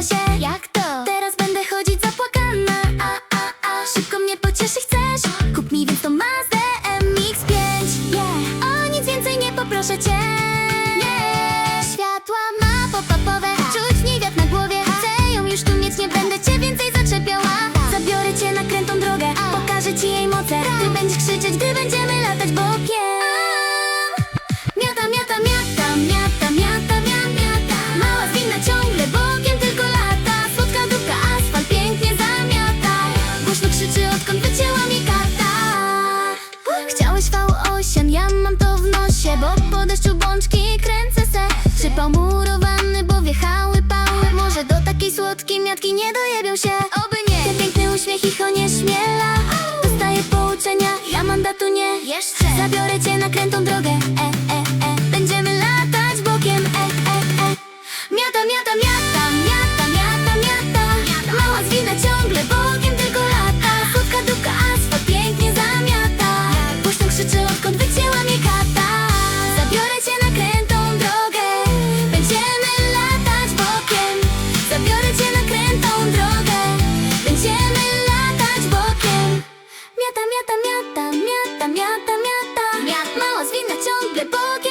podoba się Jak to? Teraz będę chodzić zapłakana a, a, a. Szybko mnie pocieszy chcesz? Kup mi więc to Mazda MX-5 yeah. O nic więcej nie poproszę cię yeah. Światła ma pop-upowe Czuć niej wiatr na głowie Chcę ją już tu mieć, nie będę cię więcej zaczepiała Zabiorę cię na krętą drogę Pokażę ci jej moce Ty będziesz krzyczeć, gdy będziemy latać Miata, V8, ja mam to w nosie Bo po deszczu bączki kręcę se. Przypał murowany, bo wjechały pały. Może do takiej słodkiej miatki nie dojebią się. Oby nie. Ten piękny uśmiech ich onieśmiela Dostaję pouczenia, ja mandatu nie Jeszcze. Zabiorę cię na krętą drogę. E, e, e. Będziemy latać bokiem. E, e, e. Miata, miata, miata, the boogie.